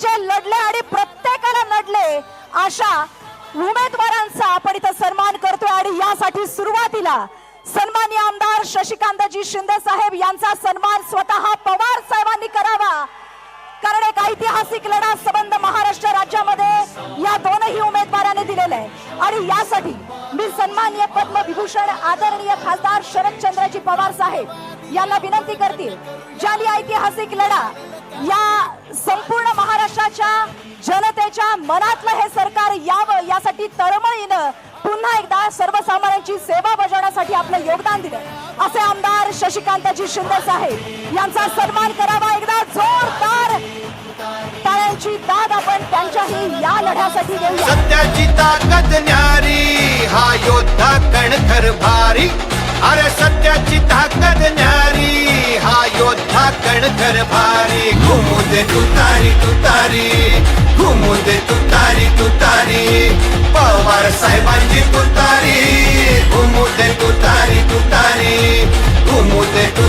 जे लढले आणि प्रत्येकाला नडले अशा उमेदवारांचा आपण इथं सन्मान करतोय आणि यासाठी सुरुवातीला सन्मान्य आमदार शशिकांतजी शिंदे साहेब यांचा सन्मान स्वतः पवार साहेबांनी करावा. कारण एक ऐतिहासिक लढा संबंध महाराष्ट्र राज्यामध्ये या दोनही उमेदवारांनी दिलेला आहे. आणि यासाठी मी सन्मान्य पद्मविभूषण आदरणीय खासदार शरदचंद्रजी पवार साहेब यांना विनंती करतील ज्यांनी ऐतिहासिक लढा या मनातलं हे सरकार यावं यासाठी तळमळीनं पुन्हा एकदा सर्वसामान्यांची सेवा बजावण्यासाठी आपलं योगदान दिलं. असे आमदार शशिकांतजी शिंदे साहेब यांचा सन्मान करावा. एकदा जोरदार टाळ्यांची दाद आपण त्यांच्याही या लढ्यासाठी देऊया. सत्याची ताकद न्यारी हा योद्धा कणखर भारी. अरे सत्याची ताकद न्यारी हा योद्धा कणखर भारी. घुमू दे तुतारी तुतारी. de